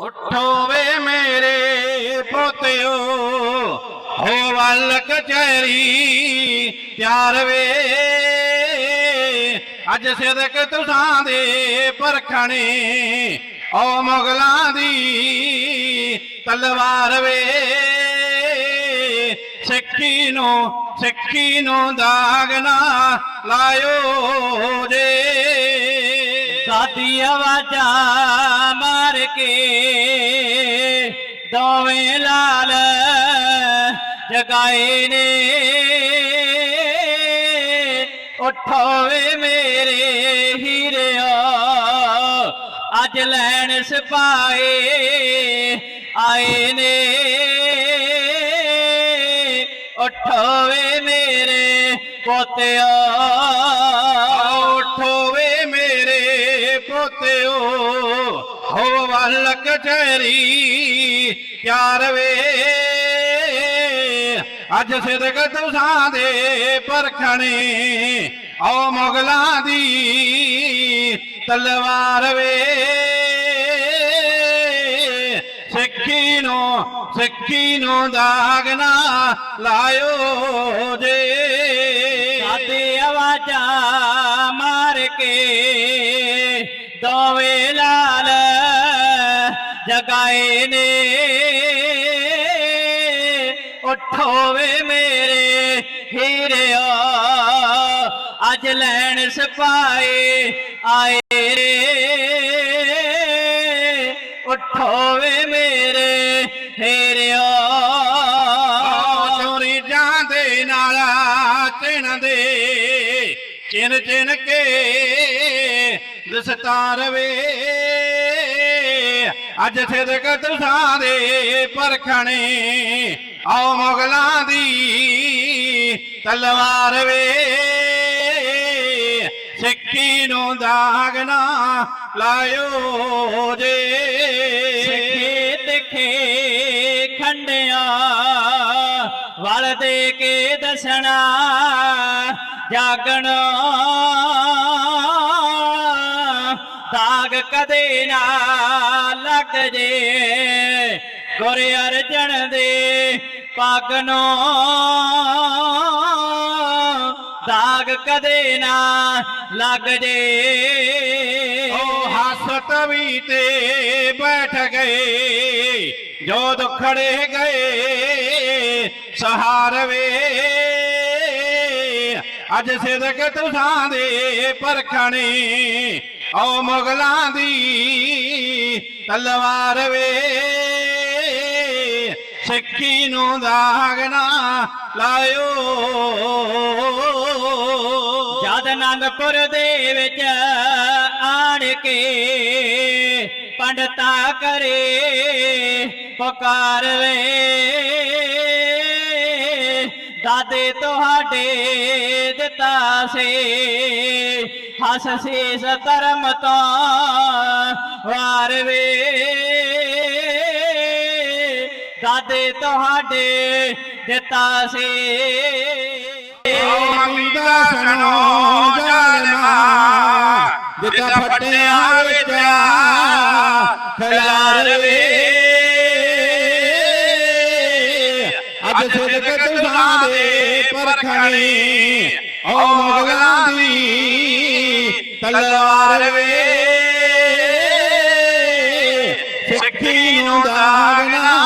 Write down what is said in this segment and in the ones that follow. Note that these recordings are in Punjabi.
ਉਠੋ ਵੇ ਮੇਰੇ ਪੋਤਿਓ, ਹੋ ਵੱਲ ਕਚਹਿਰੀ ਤਿਆਰ ਵੇ। ਅੱਜ ਸਿਦਕ ਤੁਸਾਂ ਦੇ ਪਰਖਣੇ, ਓ ਮੁਗਲਾਂ ਦੀ ਤਲਵਾਰ ਵੇ। ਸਿੱਖੀ ਨੂੰ ਸਿੱਖੀ ਨੂੰ ਦਾਗਨਾ ਲਾਇਓ ਜੇ। ਸਾਦੀ ਆਵਾਜ਼ਾਂ ਮਾਰ ਕੇ ਦੋਵੇਂ ਲਾਲ ਜਗਾਏ ਨੇ। ਉਠੋ ਵੇ ਮੇਰੇ ਹੀਰਿਓ, ਅੱਜ ਲੈਣ ਸਿਪਾਏ ਆਏ ਨੇ। ਉਠੋ ਵੇ ਮੇਰੇ ਪੋਤਿਓ ਮੇਰੇ ਹੋ ਵੱਲ ਕਚਹਿਰੀ ਤਿਆਰ ਵੇ। ਅੱਜ ਸਿਦਕ ਤੁਸਾਂ ਦੇ ਪਰਖਣੇ, ਓ ਮੁਗਲਾਂ ਦੀ ਤਲਵਾਰ ਵੇ। ਸਿੱਖੀ ਨੂੰ ਸਿੱਖੀ ਨੂੰ ਦਾਗਨਾ ਲਾਇਓ ਜੇ। ਸਾਦੀ ਆਵਾਜ਼ਾਂ ਮਾਰ ਕੇ ਦੋਵੇਂ ਲਾਲ ਜਗਾਏ ਨੇ। ਉਠੋਵੇ ਮੇਰੇ ਹੀਰਿਓ, ਅੱਜ ਲੈਣ ਸਿਪਾਏ ਆਏ ਰੇ ਉਠੋ ਮੇਰੇ ਹੀਰਿਓ। ਚੋਰੀ ਜਾਂਦੇ ਨਾਲ ਚਿਣ ਦੇ ਚਿਨ ਚਿਨ ਕੇ ਦਸਤਾਰ ਵੇ। ਅੱਜ ਸਿਰ ਤੁਸਾਂ ਦੇ ਪਰਖਣੇ। ਆਓ ਮੁਗਲਾਂ ਦੀ ਤਲਵਾਰ ਵੇ। ਸਿੱਖੀ ਨੂੰ ਦਾਗ ਨਾ ਲਾਇਓ ਜੇ। ਸਿੱਖੇ ਤਿੱਖੇ ਖੰਡਿਆ ਵਲ ਦੇ ਕੇ ਦਸਣਾ ਜਾਗਣਾ। ਦਾਗ ਕਦੇ ਨਾ ਲੱਗ ਜੇ। ਗੁਰ ਅਰਜਨ ਦੇ ਪੱਗ ਨੂੰ ਦਾਗ ਕਦੇ ਨਾ ਲੱਗ ਜੇ। ਉਹ ਹਸਤ ਵੀ ਤੇ ਬੈਠ ਗਏ, ਜੋ ਦੁਖੜੇ ਗਏ, ਸਹਾਰਵੇ। ਅੱਜ ਸਿਦਕ ਤੁਸਾਂ ਦੇ ਪਰਖਣੇ ਓ ਮੁਗਲਾਂ ਦੀ ਤਲਵਾਰ ਵੇ। ਸਿੱਖੀ ਨੂੰ ਦਾਗਨਾ ਲਾਇਓ। ਜਦ ਅਨੰਦਪੁਰ ਦੇ ਵਿੱਚ ਆਣ ਕੇ ਪੰਡਤਾ ਕਰੇ ਪੁਕਾਰ ਵੇ। ਦਾਦੇ ਤੁਹਾਡੇ ਦਿੱਤਾ ਸੇ। ਹਸ ਸੀਸ ਧਰਮ ਤੋਂ ਵਾਰ ਵੇ। ਦਾਦੇ ਤੁਹਾਡੇ ਦਿੱਤਾ ਸੇ। ਮੰਦਾ ਸੁਣੋ ਜਾਲਮਾ ਦਿੱਤਾ ਫੱਟਿਆਂ ਵਿੱਚ ਖਿਲਾਰਵੇ ਅੱਜ ਸਿਦਕ ਤੁਸਾਂ ਦੇ ਪਰਖਣੇ ਓ ਮੁਗਲਾਂ ਦੀ ਤਲਵਾਰ ਵੇ ਸਿੱਖੀ ਨੂੰ ਦਾਗ ਨਾ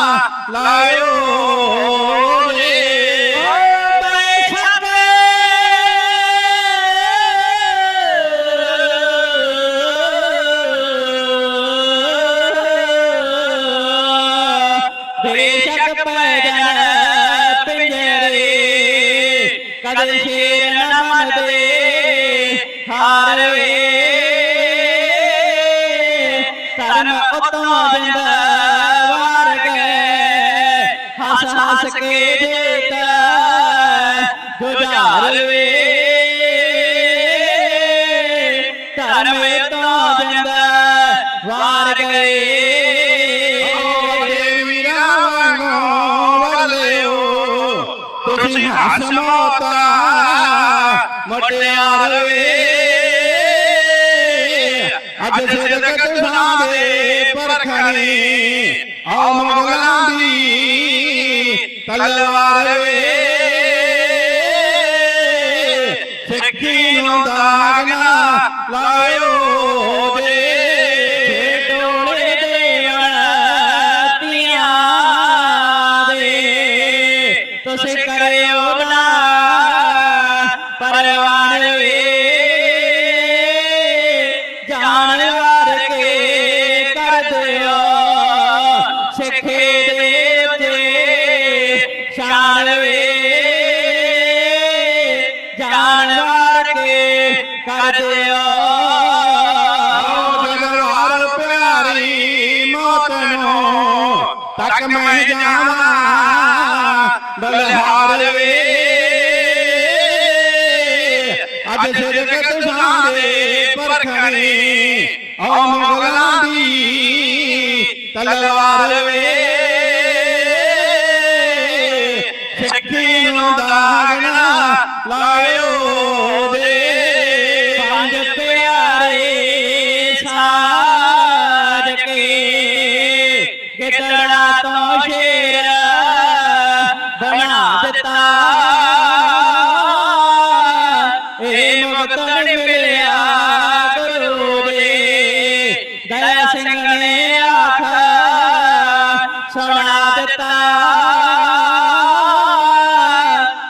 ਜਿੰਦਾ ਵਾਰ ਗਏ ਹੱਸ ਹੱਸ ਕੇ ਦੇਤਾ ਗੁਜ਼ਾਰ ਵੇ। ਧਰਮ ਜਿੰਦਾ ਵਾਰ ਗਏ ਵੀਰਾਂ ਵਾਂਗੋ ਵੱਲਿਓ ਤੁਸੀਂ ਹਸਮੋਤਾ ਮਟਿਆਰ ਵੇ। ਅੱਜ ਸਿਦਕ ਤੁਸਾਂ ਦੇ ਪਰਖਣੇ ਮੁਗਲਾਂ ਦੀ ਤਲਵਾਰ ਵੇ। ਸਿੱਖੀ ਨੂੰ ਦਾਗ ਨਾ ਲਾਇਓ ਜੇ। ਟੋਲੇ ਦੇ ਅਣਤੀਆਂ ਦੇ। ਤੁਸੀਂ ਕਰਿਓ ਨਾ, ਪਰਵਾਨ ਵੇ। ਕਰ ਦਿਓ ਜਗਵਾਰ ਪਿਆਰੀ ਮੌਤ ਨੂੰ। ਤੱਕ ਮੈਂ ਜਾਵਾਂ। ਬਲਹਾਰ ਵੇ। ਅੱਜ ਸਿਰ ਤੁਸਾਂ ਦੇ ਪਰਖਣੀ। ਆਓ ਮੁਗਲਾਂ ਦੀ ਤਲਵਾਰ ਵੇ। ਸਿੱਖੀ ਨੂੰ ਦਾਗ ਨਾ ਲਾਇਓ। ਸੁਣਾ ਦਿੱਤਾ।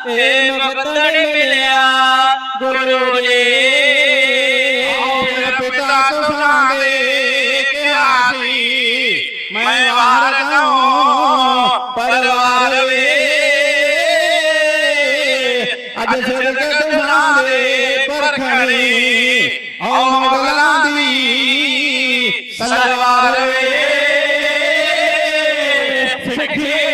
ਇਹ ਮੁਕਤੜ ਮਿਲਿਆ ਗੁਰੂ ਦੇ ਮੇਰੇ ਪਿਤਾ ਤੁਸਾਂ ਦੇ ਕਿਹਾ ਸੀ, ਮੈਂ ਵਾਰ ਗਾਉਂ ਪਰਵਾਰ ਵੇ। ਅੱਜ ਸਿਰ ਕੇ ਤੁਸਾਂ ਦੇ ਪਰਖਣੀ, ਆਓ ਮੁਗਲਾਂ ਦੀ ਤਲਵਾਰ ਵੇ। ਸਿੱਖੀ